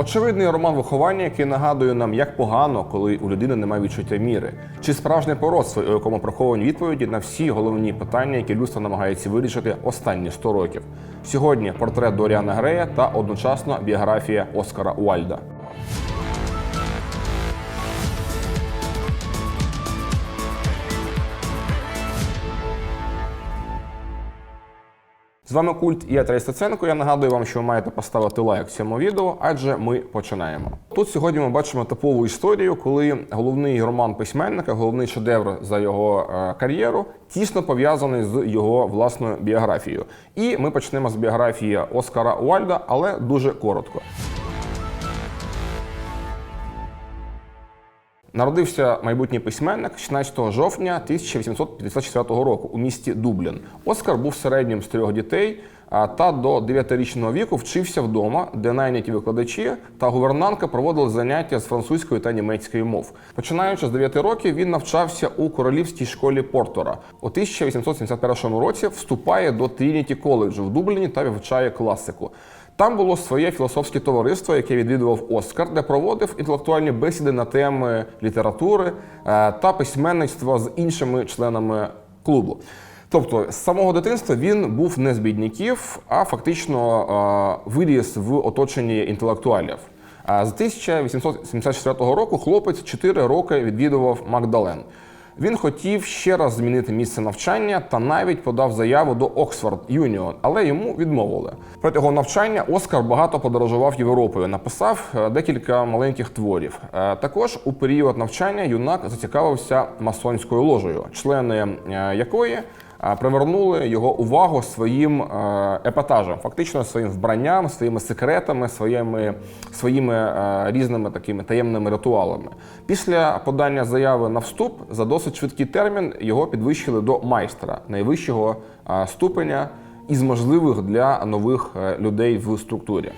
Очевидний роман виховання, який нагадує нам, як погано, коли у людини немає відчуття міри, чи справжнє пророцтво, у якому приховані відповіді на всі головні питання, які людство намагається вирішити останні 100 років. Сьогодні портрет Доріана Грея та одночасно біографія Оскара Уальда. З вами культ і я Стеценко. Я нагадую вам, що ви маєте поставити лайк цьому відео, адже ми починаємо. Тут сьогодні ми бачимо типову історію, коли головний роман письменника, головний шедевр за його е, кар'єру, тісно пов'язаний з його власною біографією. І ми почнемо з біографії Оскара Уальда, але дуже коротко. Народився майбутній письменник 16 жовтня 1854 року у місті Дублін. Оскар був середнім з трьох дітей та до 9-річного віку вчився вдома, де найняті викладачі та гувернантка проводили заняття з французької та німецької мов. Починаючи з 9 років, він навчався у королівській школі Портора. У 1871 році вступає до Трініті коледжу в Дубліні та вивчає класику. Там було своє філософське товариство, яке відвідував Оскар, де проводив інтелектуальні бесіди на теми літератури е, та письменництва з іншими членами клубу. Тобто, з самого дитинства він був не з бідняків, а фактично е, виріс в оточенні інтелектуалів. А з 1874 року хлопець 4 роки відвідував Магдален. Він хотів ще раз змінити місце навчання та навіть подав заяву до Оксфорд Юніон, але йому відмовили. Протягом навчання Оскар багато подорожував Європою, написав е, декілька маленьких творів. Е, Також у період навчання юнак зацікавився масонською ложею, члени е, якої привернули його увагу своїм е, епатажем, фактично своїм вбранням, своїми секретами, своїми, своїми е, різними такими таємними ритуалами. Після подання заяви на вступ за досить швидкий термін його підвищили до майстра найвищого е, ступеня із можливих для нових людей в структурі.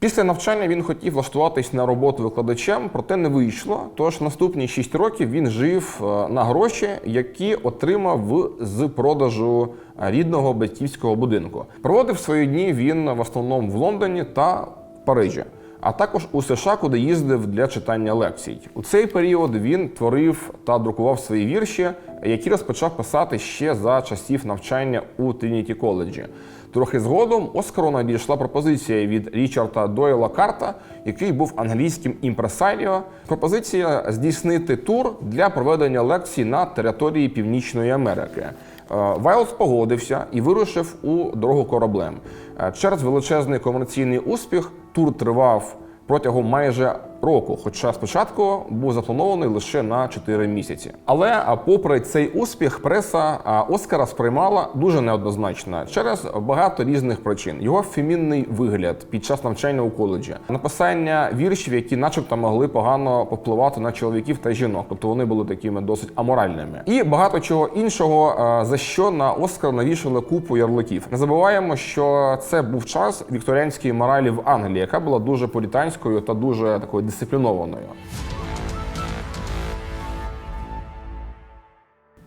Після навчання він хотів влаштуватись на роботу викладачем, проте не вийшло. Тож наступні 6 років він жив е, на гроші, які отримав з продажу е, рідного батьківського будинку. Проводив свої дні він в основному в Лондоні та Парижі. А також у США, куди їздив для читання лекцій. У цей період він творив та друкував свої вірші, які розпочав писати ще за часів навчання у Трініті коледжі. Трохи згодом Оскару надійшла пропозиція від Річарда Дойла Карта, який був англійським імпресаріо. Пропозиція здійснити тур для проведення лекцій на території Північної Америки. Е, Вайлз погодився і вирушив у дорогу кораблем. Е, Через величезний комерційний успіх тур тривав протягом майже року, хоча спочатку був запланований лише на 4 місяці. Але попри цей успіх, преса Оскара сприймала дуже неоднозначно через багато різних причин. Його фемінний вигляд під час навчання у коледжі, написання віршів, які, начебто, могли погано попливати на чоловіків та жінок, тобто вони були такими досить аморальними, і багато чого іншого, за що на Оскар навішали купу ярликів. Не забуваємо, що це був час вікторіанської моралі в Англії, яка була дуже пуританською та дуже такою дисциплінованою.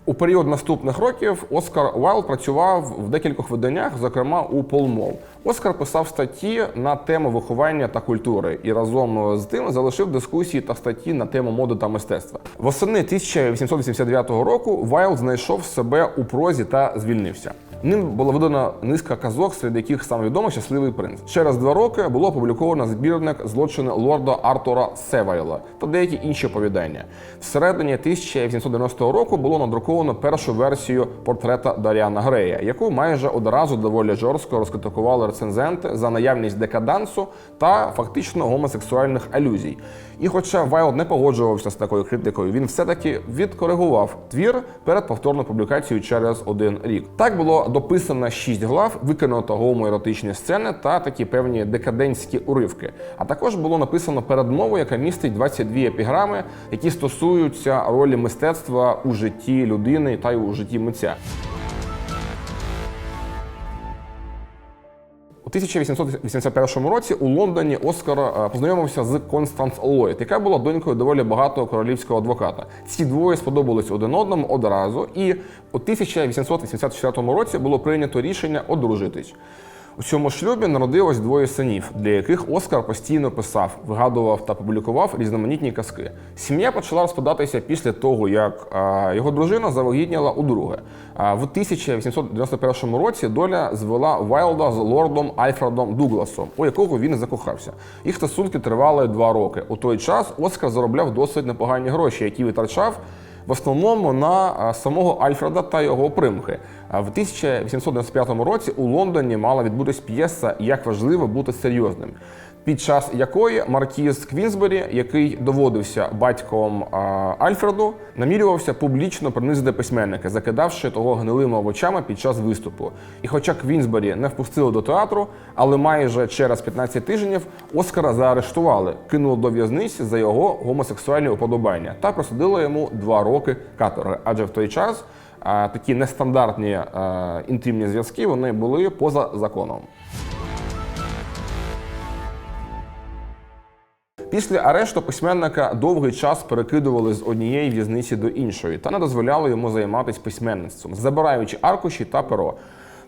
У період наступних років Оскар Уайлд працював в декількох виданнях, зокрема у Полмов. Оскар писав статті на тему виховання та культури і разом з тим залишив дискусії та статті на тему моди та мистецтва. Восени 1889 року Вайлд знайшов себе у прозі та звільнився. Ним була видана низка казок, серед яких саме відомий щасливий принц. Через два роки було опубліковано збірник злочини лорда Артура Севайла та деякі інші оповідання. Всередині 1890 року було надруковано першу версію портрета Даріана Грея, яку майже одразу доволі жорстко розкритикували рецензенти за наявність декадансу та фактично гомосексуальних алюзій. І хоча Вайлд не погоджувався з такою критикою, він все-таки відкоригував твір перед повторною публікацією через один рік. Так було дописано шість глав, виконано гомоеротичні сцени та такі певні декадентські уривки. А також було написано передмову, яка містить 22 епіграми, які стосуються ролі мистецтва у житті людини та й у житті митця. 1881 році у Лондоні Оскар е, познайомився з Констанс Ллойд, яка була донькою доволі багатого королівського адвоката. Ці двоє сподобались один одному одразу, і у 1884 році було прийнято рішення одружитись. У цьому шлюбі народилось двоє синів, для яких Оскар постійно писав, вигадував та публікував різноманітні казки. Сім'я почала розпадатися після того, як а, його дружина завагітніла удруге. А, в 1891 році доля звела Вайлда з лордом Альфредом Дугласом, у якого він закохався. Їх стосунки тривали два роки. У той час Оскар заробляв досить непогані гроші, які витрачав в основному на самого Альфреда та його примхи. В 1895 році у Лондоні мала відбутись п'єса Як важливо бути серйозним, під час якої маркіз Квінсбері, який доводився батьком Альфреду, намірювався публічно принизити письменника, закидавши того гнилими овочами під час виступу. І хоча Квінсбері не впустили до театру, але майже через 15 тижнів Оскара заарештували, кинули до в'язниці за його гомосексуальні уподобання та присудили йому два роки каторги. Адже в той час такі нестандартні інтимні зв'язки вони були поза законом. Після арешту письменника довгий час перекидували з однієї в'язниці до іншої та не дозволяли йому займатися письменництвом, забираючи аркуші та перо.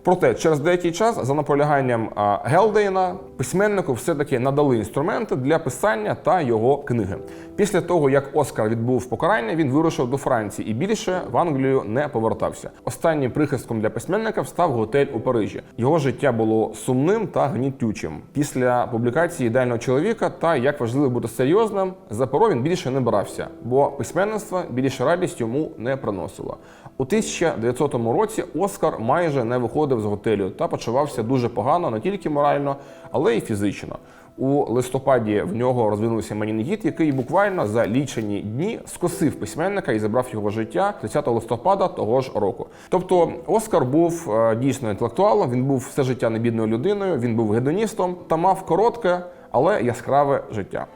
Проте через деякий час, за наполяганням Гелдейна, письменнику все-таки надали інструменти для писання та його книги. Після того, як Оскар відбув покарання, він вирушив до Франції і більше в Англію не повертався. Останнім прихистком для письменника став готель у Парижі. Його життя було сумним та гнітючим. Після публікації ідеального чоловіка та як важливо бути серйозним, за перо він більше не брався, бо письменництво більше радість йому не приносило. У 1900 році Оскар майже не виходив з готелю та почувався дуже погано не тільки морально, але й фізично. У листопаді в нього розвинувся менінгіт, який буквально за лічені дні скосив письменника і забрав його життя 30 листопада того ж року. Тобто Оскар був е, дійсно інтелектуалом, він був все життя небідною людиною, він був гедоністом та мав коротке, але яскраве життя.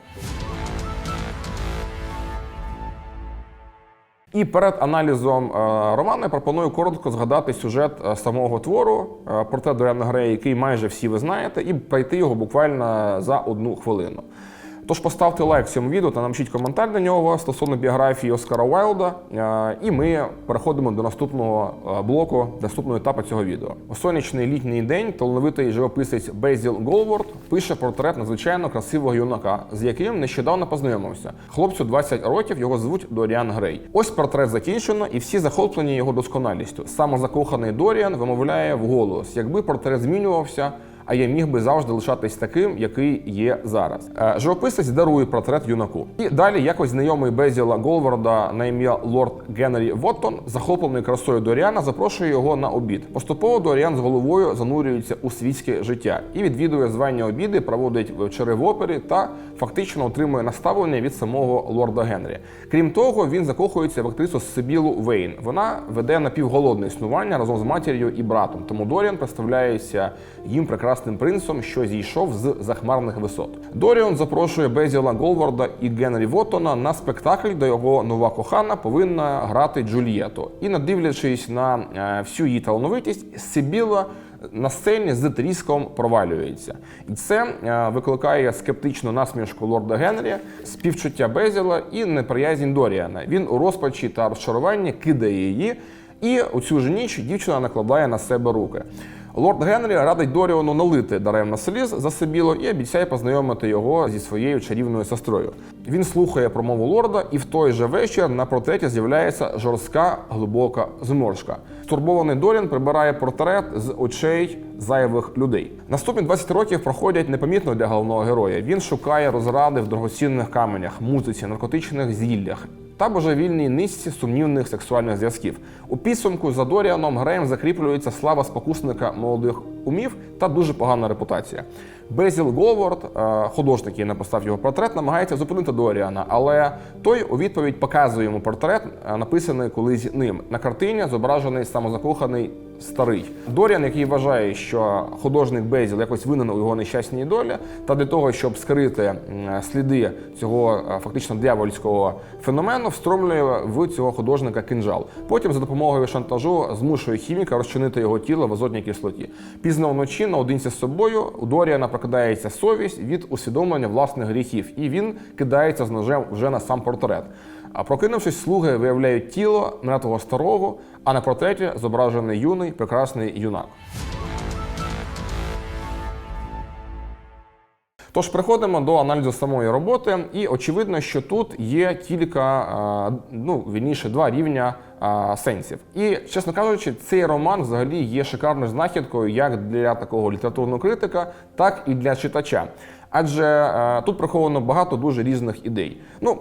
І перед аналізом е, роману я пропоную коротко згадати сюжет е, самого твору про портрет Доріана Грея, який майже всі ви знаєте, і пройти його буквально за одну хвилину. Тож поставте лайк цьому відео та напишіть коментар до нього стосовно біографії Оскара Уайлда. Е, І ми переходимо до наступного е, блоку, наступного етапу цього відео. У сонячний літній день талановитий живописець Безіл Голворд пише портрет надзвичайно красивого юнака, з яким нещодавно познайомився. Хлопцю 20 років, його звуть Доріан Грей. Ось портрет закінчено, і всі захоплені його досконалістю. Самозакоханий Доріан вимовляє вголос, якби портрет змінювався а я міг би завжди лишатись таким, який є зараз. Е, Живописець дарує портрет юнаку. І далі якось знайомий Безіла Голварда на ім'я Лорд Генрі Воттон, захоплений красою Доріана, запрошує його на обід. Поступово Доріан з головою занурюється у світське життя і відвідує звання обіди, проводить вечори в опері та фактично отримує наставлення від самого лорда Генрі. Крім того, він закохується в актрису Сибілу Вейн. Вона веде напівголодне існування разом з матір'ю і братом. Тому Доріан представляється їм прекрасним принцом, що зійшов з захмарних висот. Доріон запрошує Безіла Голварда і Генрі Воттона на спектакль, де його нова кохана повинна грати Джульєту. І надивлячись на е, всю її талановитість, Сибіла на сцені з тріском провалюється. І це е, викликає скептичну насмішку лорда Генрі, співчуття Безіла і неприязнь Доріана. Він у розпачі та розчаруванні кидає її, і у цю ж ніч дівчина накладає на себе руки. Лорд Генрі радить Доріону налити даремно сліз за Сибіло і обіцяє познайомити його зі своєю чарівною сестрою. Він слухає промову лорда, і в той же вечір на портреті з'являється жорстка глибока зморшка. Стурбований Доріан прибирає портрет з очей зайвих людей. Наступні 20 років проходять непомітно для головного героя. Він шукає розради в дорогоцінних каменях, музиці, наркотичних зіллях та божевільній низці сумнівних сексуальних зв'язків. У підсумку за Доріаном Греєм закріплюється слава спокусника молодих умів та дуже погана репутація. Безіл Голворд, е, художник, який написав його портрет, намагається зупинити Доріана, але той у відповідь показує йому портрет, е, написаний колись ним. На картині зображений самозакоханий старий. Доріан, який вважає, що художник Безіл якось винен у його нещасній долі, та для того, щоб скрити сліди цього е, фактично дьявольського феномену, встромлює в цього художника кинжал. Потім за допомогою шантажу змушує хіміка розчинити його тіло в азотній кислоті. Пізно вночі наодинці з собою у Доріана прокидається совість від усвідомлення власних гріхів, і він кидається з ножем вже на сам портрет. А прокинувшись, слуги виявляють тіло мертвого старого, а на портреті зображений юний прекрасний юнак. Тож приходимо до аналізу самої роботи, і очевидно, що тут є кілька, ну вірніше, два рівня сенсів. І чесно кажучи, цей роман взагалі є шикарною знахідкою як для такого літературного критика, так і для читача. Адже тут приховано багато дуже різних ідей. Ну,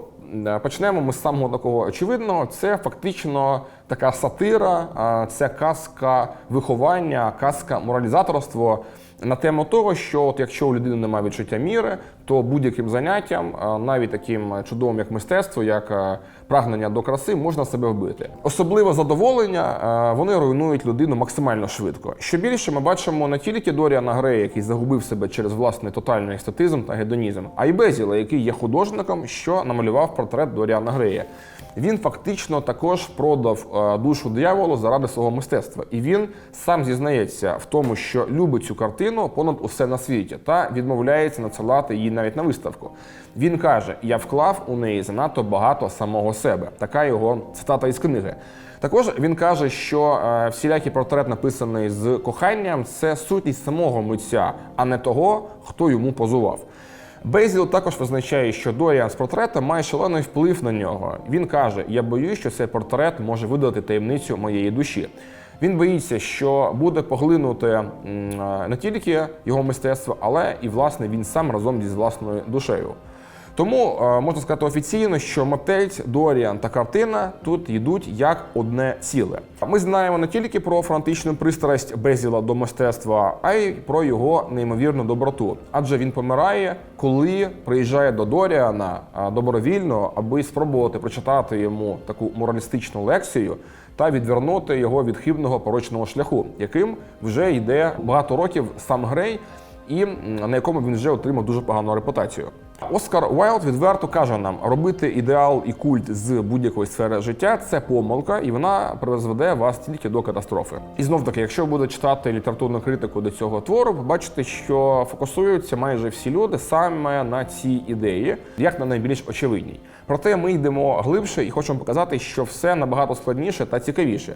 е, почнемо ми з самого такого очевидного. Це фактично така сатира, це казка виховання, казка моралізаторство на тему того, що от якщо у людини немає відчуття міри, то будь-яким заняттям, е, навіть таким чудовим, як мистецтво, як е, прагнення до краси, можна себе вбити. Особливе задоволення е, вони руйнують людину максимально швидко. Що більше, ми бачимо не тільки Доріана Грея, який загубив себе через власний тотальний естетизм та гедонізм, а й Безіла, який є художником, що намалював портрет Доріана Грея. Він фактично також продав душу дияволу заради свого мистецтва, і він сам зізнається в тому, що любить цю картину понад усе на світі, та відмовляється надсилати її навіть на виставку. Він каже: Я вклав у неї занадто багато самого себе. Така його цитата із книги. Також він каже, що е, всілякий портрет, написаний з коханням, це сутність самого митця, а не того, хто йому позував. Бейзіл також визначає, що Доріан з портрета має шалений вплив на нього. Він каже: Я боюсь, що цей портрет може видати таємницю моєї душі. Він боїться, що буде поглинути е, не тільки його мистецтво, але і власне він сам разом зі власною душею. Тому е, можна сказати офіційно, що мотець, Доріан та картина тут йдуть як одне ціле. Ми знаємо не тільки про фанатичну пристрасть Безіла до мистецтва, а й про його неймовірну доброту. Адже він помирає, коли приїжджає до Доріана е, добровільно, аби спробувати прочитати йому таку моралістичну лекцію та відвернути його від хибного порочного шляху, яким вже йде багато років сам Грей і на якому він вже отримав дуже погану репутацію. Оскар Уайлд відверто каже нам, робити ідеал і культ з будь-якої сфери життя це помилка, і вона призведе вас тільки до катастрофи. І знов таки, якщо ви будете читати літературну критику до цього твору, ви бачите, що фокусуються майже всі люди саме на цій ідеї, як на найбільш очевидній. Проте ми йдемо глибше і хочемо показати, що все набагато складніше та цікавіше.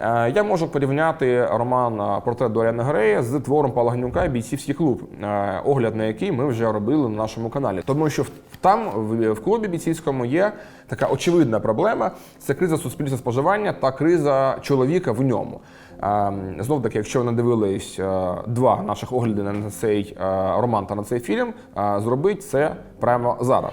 Е, Я можу порівняти роман е, Портрет Доріана Грея з твором Палагнюка Бійцівський клуб, е, огляд на який ми вже робили на нашому каналі. Тому що там, в клубі бійцівському, є така очевидна проблема: це криза суспільства споживання та криза чоловіка в ньому. Знов таки, якщо ви не дивились е, два наших огляди на цей роман та на цей фільм, зробіть це прямо зараз.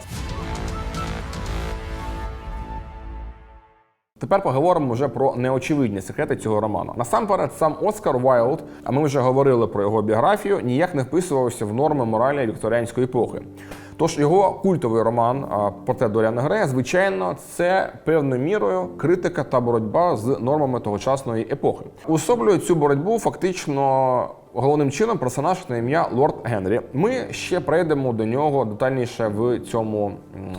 Тепер поговоримо вже про неочевидні секрети цього роману. Насамперед, сам Оскар Вайлд, а ми вже говорили про його біографію, ніяк не вписувався в норми моралі вікторіанської епохи. Тож його культовий роман Портрет Доріана Грея, звичайно, це певною мірою критика та боротьба з нормами тогочасної епохи. Уособлює цю боротьбу фактично головним чином персонаж на ім'я Лорд Генрі. Ми ще прийдемо до нього детальніше в цьому,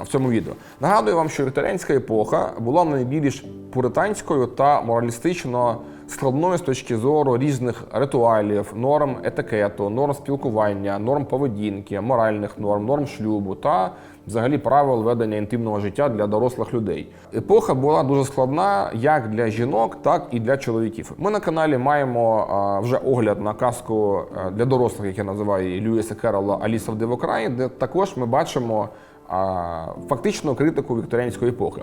в цьому відео. Нагадую вам, що вікторіанська епоха була найбільш пуританською та моралістично складною з точки зору різних ритуалів, норм етикету, норм спілкування, норм поведінки, моральних норм, норм шлюбу та взагалі правил ведення інтимного життя для дорослих людей. Епоха була дуже складна як для жінок, так і для чоловіків. Ми на каналі маємо вже огляд на казку для дорослих, як я називаю Льюіса Керрола Аліса в Дивокраї, де також ми бачимо фактичну критику вікторіанської епохи.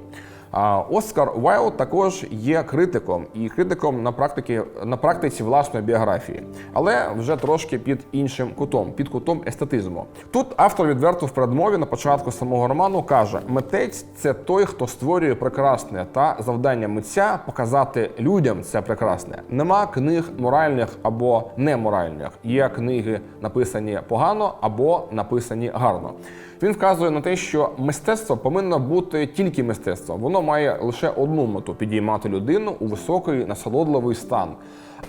Оскар Вайлд також є критиком і критиком на практиці, на практиці власної біографії, але вже трошки під іншим кутом, під кутом естетизму. Тут автор відверто в передмові на початку самого роману каже: митець це той, хто створює прекрасне, та завдання митця показати людям це прекрасне. Нема книг моральних або неморальних. Є книги написані погано або написані гарно. Він вказує на те, що мистецтво повинно бути тільки мистецтвом. Воно має лише одну мету підіймати людину у високий насолодливий стан,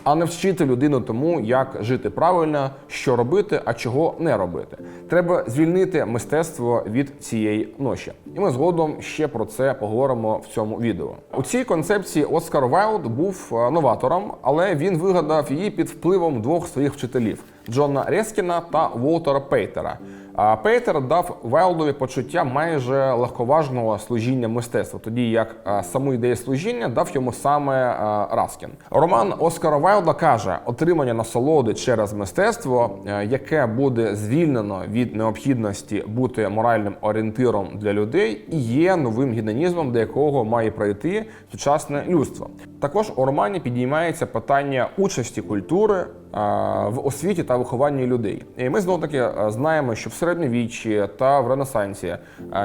а не вчити людину тому, як жити правильно, що робити, а чого не робити. Треба звільнити мистецтво від цієї ноші. І ми згодом ще про це поговоримо в цьому відео. У цій концепції Оскар Вайлд був е, новатором, але він вигадав її під впливом двох своїх вчителів Джона Рескіна та Волтера Пейтера. А Пейтер дав Вайлдові почуття майже легковажного служіння мистецтва, тоді як саму ідею служіння дав йому саме Раскін. Роман Оскара Вайлда каже: отримання насолоди через мистецтво, яке буде звільнено від необхідності бути моральним орієнтиром для людей, і є новим гедонізмом, до якого має пройти сучасне людство. Також у романі підіймається питання участі культури в освіті та вихованні людей. І ми знову таки знаємо, що в середньовіччі та в Ренесансі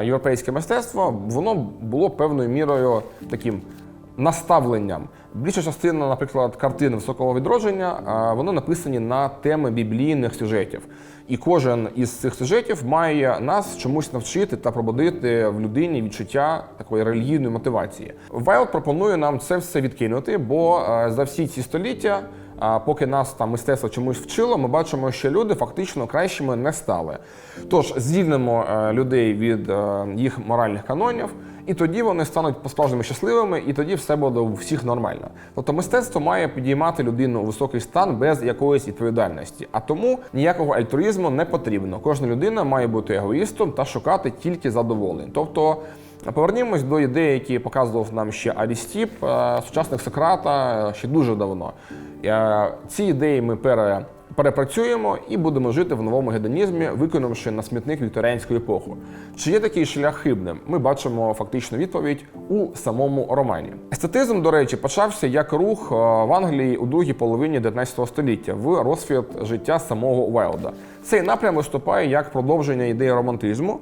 європейське мистецтво воно було певною мірою таким наставленням. Більша частина, наприклад, картин високого відродження, вони написані на теми біблійних сюжетів. І кожен із цих сюжетів має нас чомусь навчити та пробудити в людині відчуття такої релігійної мотивації. Вайлд пропонує нам це все відкинути, бо за всі ці століття. Поки нас там мистецтво чомусь вчило, ми бачимо, що люди фактично кращими не стали. Тож звільнимо е, людей від е, їх моральних канонів, і тоді вони стануть по-справжньому щасливими, і тоді все буде у всіх нормально. Тобто мистецтво має підіймати людину у високий стан без якоїсь відповідальності. А тому ніякого альтруїзму не потрібно. Кожна людина має бути егоїстом та шукати тільки задоволень. Тобто. Повернімось до ідеї, які показував нам ще Арістіп, е, сучасник Сократа е, ще дуже давно. Е, Ці ідеї ми пере, перепрацюємо і будемо жити в новому гедонізмі, виконавши на смітник вікторіанську епоху. Чи є такий шлях хибним? Ми бачимо фактичну відповідь у самому романі. Естетизм, до речі, почався як рух в Англії у другій половині 19 століття в розквіт життя самого Вайлда. Цей напрям виступає як продовження ідеї романтизму,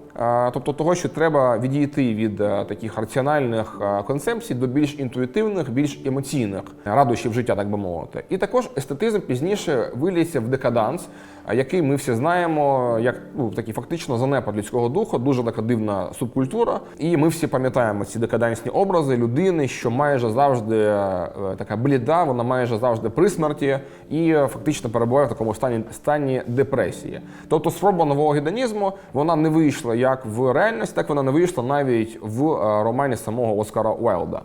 тобто того, що треба відійти від е, таких раціональних е, концепцій до більш інтуїтивних, більш емоційних радощів життя, так би мовити. І також естетизм пізніше виліється в декаданс, який ми всі знаємо, як ну, такий фактично занепад людського духу, дуже така дивна субкультура. І ми всі пам'ятаємо ці декадентні образи людини, що майже завжди е, така бліда, вона майже завжди при смерті і е, фактично перебуває в такому стані, стані депресії. Тобто спроба нового гедонізму вона не вийшла як в реальність, так вона не вийшла навіть в е, романі самого Оскара Уайлда.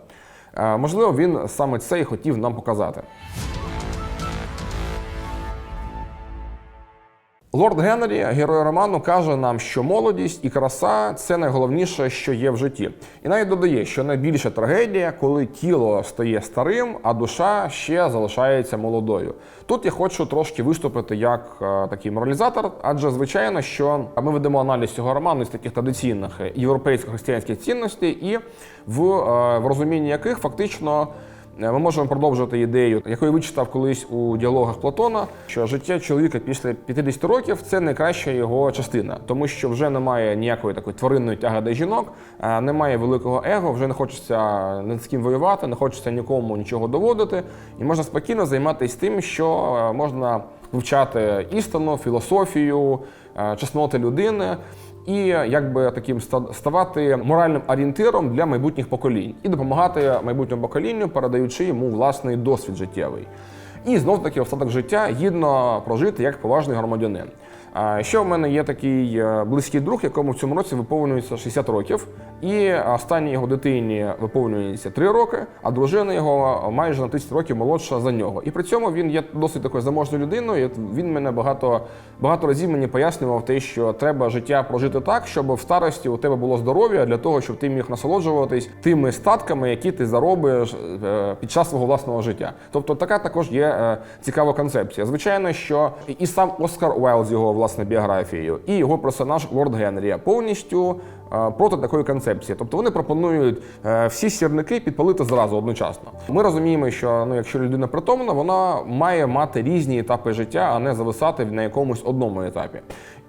Можливо, він саме це і хотів нам показати. Лорд Генрі, герой роману, каже нам, що молодість і краса це найголовніше, що є в житті. І навіть додає, що найбільша трагедія, коли тіло стає старим, а душа ще залишається молодою. Тут я хочу трошки виступити як е, такий моралізатор, адже звичайно, що ми ведемо аналіз цього роману з таких традиційних європейсько-християнських цінностей, і в, е, в розумінні яких фактично. Е, Ми можемо продовжувати ідею, яку я вичитав колись у діалогах Платона, що життя чоловіка після 50 років це найкраща його частина, тому що вже немає ніякої такої тваринної тяги до жінок, е, немає великого его, вже не хочеться ні з ким воювати, не хочеться нікому нічого доводити, і можна спокійно займатися тим, що е, можна вивчати істину, філософію, чесноти людини і якби таким ста- ставати моральним орієнтиром для майбутніх поколінь і допомагати майбутньому поколінню, передаючи йому власний досвід життєвий. І знов таки остаток життя гідно прожити як поважний громадянин. Ще в мене є такий е, близький друг, якому в цьому році виповнюється 60 років, і останній його дитині виповнюється 3 роки, а дружина його майже на 30 років молодша за нього. І при цьому він є досить такою заможною людиною. Він мене багато, багато разів мені пояснював те, що треба життя прожити так, щоб в старості у тебе було здоров'я для того, щоб ти міг насолоджуватись тими статками, які ти заробиш е, під час свого власного життя. Тобто така також є е, цікава концепція. Звичайно, що і сам Оскар Уайлд з його власне біографією, і його персонаж Лорд Генрі повністю е, проти такої концепції. Тобто вони пропонують е, всі сірники підпалити зразу одночасно. Ми розуміємо, що ну, якщо людина притомна, вона має мати різні етапи життя, а не зависати на якомусь одному етапі.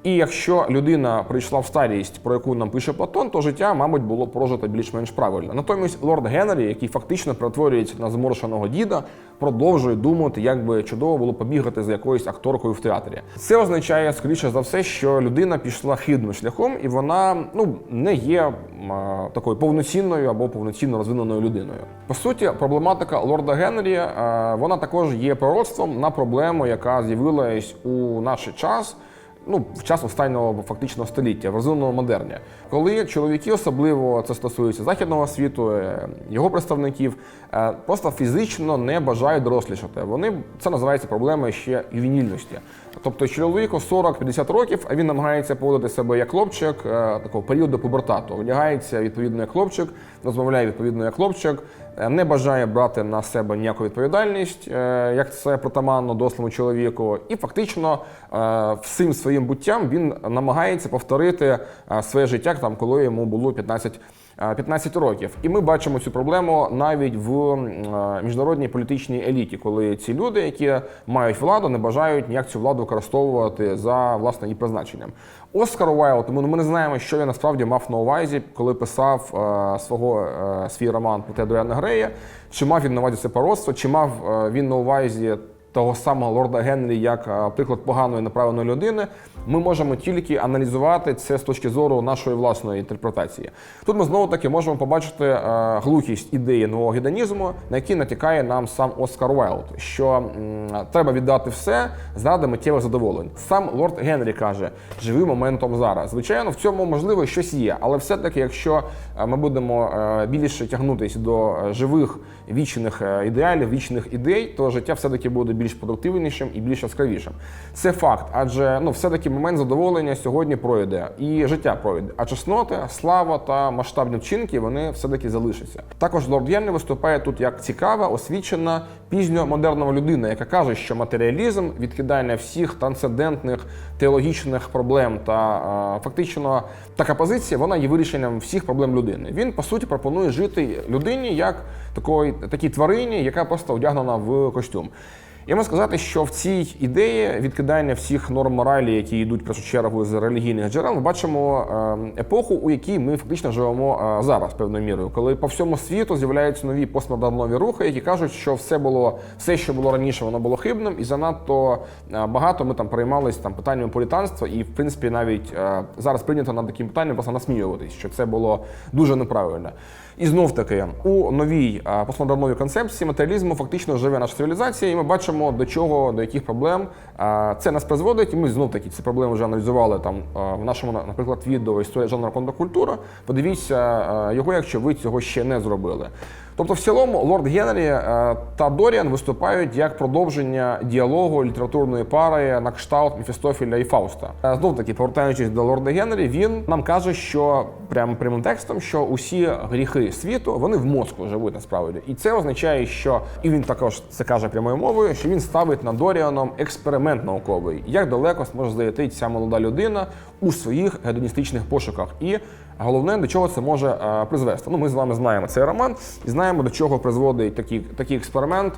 І якщо людина прийшла в старість, про яку нам пише Платон, то життя, мабуть, було прожито більш-менш правильно. Натомість лорд Генрі, який фактично перетворюється на зморшеного діда, продовжує думати, як би чудово було побігати за якоюсь акторкою в театрі. Це означає, скоріше за все, що людина пішла хибним шляхом, і вона ну не є а, такою повноцінною або повноцінно розвиненою людиною. По суті, проблематика лорда Генрі а, вона також є пророцтвом на проблему, яка з'явилась у наш час. Ну, в час останнього фактично століття, в розумному модерні, коли чоловіки, особливо це стосується західного світу, е, його представників, е, просто фізично не бажають дорослішати. Вони це називається проблема ще ювенільності. Тобто чоловіку 40-50 років, а він намагається поводити себе як хлопчик е, такого періоду пубертату. Одягається відповідно як хлопчик, розмовляє відповідно як хлопчик, не бажає брати на себе ніяку відповідальність, е, як це протаманно дослому чоловіку, і фактично е, всім своїм буттям він намагається повторити е, своє життя, там, коли йому було 15 е, 15 років. І ми бачимо цю проблему навіть в е, міжнародній політичній еліті, коли ці люди, які мають владу, не бажають ніяк цю владу використовувати за власне її призначенням. Оскар Уайлд, ми, ми не знаємо, що він насправді мав на увазі, коли писав е, свого е, свій роман про Доріана Грея. Чи мав він на увазі це пародство, чи мав е, він на увазі того самого лорда Генрі як е, приклад поганої неправильної людини, ми можемо тільки аналізувати це з точки зору нашої власної інтерпретації. Тут ми знову таки можемо побачити е, глухість ідеї нового гедонізму, на який натякає нам сам Оскар Уайлд, що треба віддати все заради миттєвих задоволень. Сам лорд Генрі каже: живи моментом зараз. Звичайно, в цьому можливо щось є, але все-таки, якщо е, ми будемо більше тягнутися до живих вічних ідеалів, вічних ідей, то життя все-таки буде більш продуктивнішим і більш яскравішим. Це факт, адже ну все-таки момент задоволення сьогодні пройде, і життя пройде. А чесноти, слава та масштабні вчинки вони все-таки залишаться. Також лорд Генрі виступає тут як цікава, освічена, пізньомодернова людина, яка каже, що матеріалізм відкидання всіх трансцендентних теологічних проблем та е, фактично така позиція вона є вирішенням всіх проблем людини. Він по суті пропонує жити людині як такої такій тварині, яка просто одягнена в костюм. Я можу сказати, що в цій ідеї відкидання всіх норм моралі, які йдуть першу чергу з релігійних джерел, ми бачимо е, епоху, у якій ми фактично живемо е, зараз певною мірою, коли по всьому світу з'являються нові постмодернові рухи, які кажуть, що все було все, що було раніше, воно було хибним, і занадто е, багато ми там переймалися там питаннями політанства, і в принципі навіть е, зараз прийнято над таким питанням просто насміюватись, що це було дуже неправильно. І знов таки у новій постмодерновій концепції матеріалізму фактично живе наша цивілізація, і ми бачимо до чого, до яких проблем це нас призводить. І ми знов таки ці проблеми вже аналізували там в нашому, наприклад, відео історія жанру контркультура. Подивіться його, якщо ви цього ще не зробили. Тобто, в цілому, лорд Генрі е, та Доріан виступають як продовження діалогу літературної пари на кшталт Мефістофіля і Фауста. Е, Знов таки, повертаючись до лорда Генрі, він нам каже, що прямо прямим текстом, що усі гріхи світу вони в мозку живуть насправді, і це означає, що і він також це каже прямою мовою, що він ставить над Доріаном експеримент науковий, як далеко зможе зайти ця молода людина у своїх гедоністичних пошуках і Головне, до чого це може е, призвести. Ну, ми з вами знаємо цей роман і знаємо, до чого призводить такий, такий експеримент.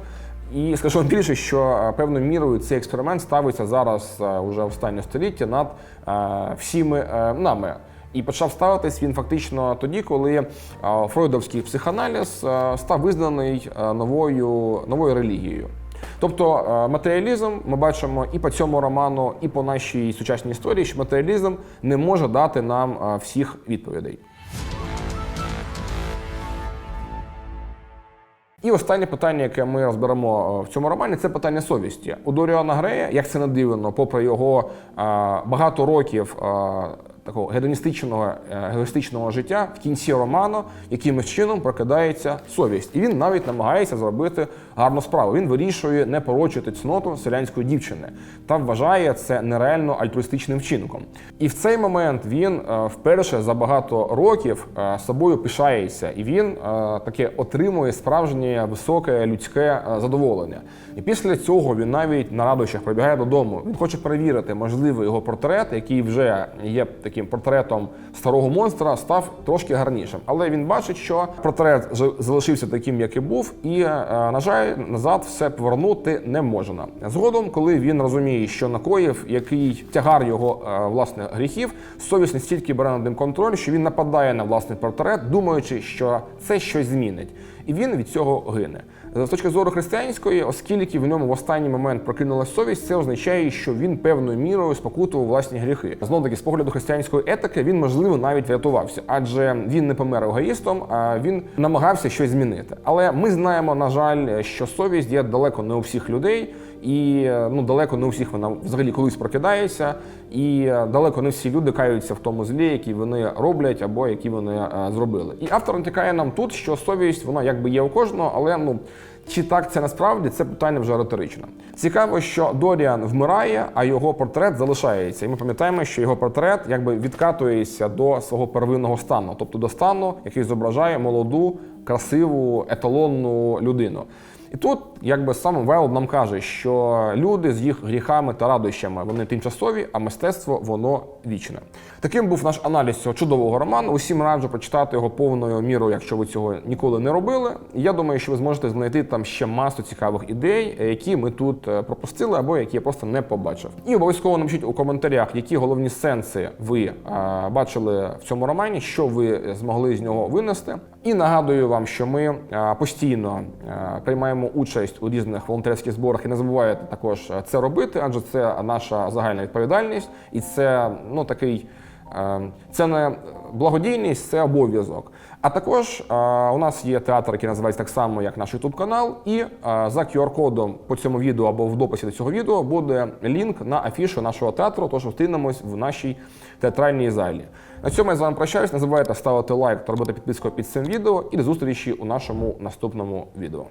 І скажу вам більше, що е, певною мірою цей експеримент ставиться зараз е, уже останнє століття над всіми нами. І почав ставитись він фактично тоді, коли фройдовський психоаналіз став визнаний новою, новою релігією. Тобто е, матеріалізм ми бачимо і по цьому роману, і по нашій сучасній історії, що матеріалізм не може дати нам е, всіх відповідей. І останнє питання, яке ми розберемо е, в цьому романі, це питання совісті. У Доріана Грея, як це не дивно, попри його багато років такого гедоністичного, е, життя, в кінці роману якимось чином прокидається совість. І він навіть намагається зробити гарну справу. Він вирішує не порочити цноту селянської дівчини та вважає це нереально альтруїстичним вчинком. І в цей момент він е, вперше за багато років е, собою пишається, і він таке отримує справжнє високе людське задоволення. І після цього він навіть на радощах прибігає додому. Він хоче перевірити, можливо, його портрет, який вже є таким портретом старого монстра, став трошки гарнішим. Але він бачить, що портрет залишився таким, як і був, і, е, на жаль, назад все повернути не можна. Згодом, коли він розуміє, що накоїв, який тягар його е, власне гріхів, совість настільки бере над ним контроль, що він нападає на власний портрет, думаючи, що це щось змінить, і він від цього гине. З точки зору християнської, оскільки в ньому в останній момент прокинулася совість, це означає, що він певною мірою спокутував власні гріхи. Знову таки, з погляду християнської етики, він можливо навіть врятувався, адже він не помер егоїстом, а він намагався щось змінити. Але ми знаємо, на жаль, що совість є далеко не у всіх людей, і е, ну далеко не у всіх вона взагалі колись прокидається, і е, далеко не всі люди каються в тому злі, які вони роблять або які вони е, зробили. І автор натякає нам тут, що совість вона якби є у кожного, але ну. Чи так це насправді це питання вже риторичне. Цікаво, що Доріан вмирає, а його портрет залишається. І ми пам'ятаємо, що його портрет якби відкатується до свого первинного стану, тобто до стану, який зображає молоду, красиву, еталонну людину. І тут, якби сам Вайлд нам каже, що люди з їх гріхами та радощами вони тимчасові, а мистецтво воно вічне. Таким був наш аналіз цього чудового роману. Усім раджу прочитати його повною мірою, якщо ви цього ніколи не робили. Я думаю, що ви зможете знайти там ще масу цікавих ідей, які ми тут е, пропустили або які я просто не побачив. І обов'язково напишіть у коментарях, які головні сенси ви е, бачили в цьому романі, що ви змогли з нього винести. І нагадую вам, що ми е, постійно е, приймаємо участь у різних волонтерських зборах і не забувайте також е, це робити, адже це наша загальна відповідальність, і це ну такий. Це не благодійність, це обов'язок. А також у нас є театр, який називається так само, як наш YouTube канал, і за QR-кодом по цьому відео або в дописі до цього відео буде лінк на афішу нашого театру. Тож зустрінемось в нашій театральній залі. На цьому я з вами прощаюсь. Не забувайте ставити лайк та робити підписку під цим відео. І до зустрічі у нашому наступному відео.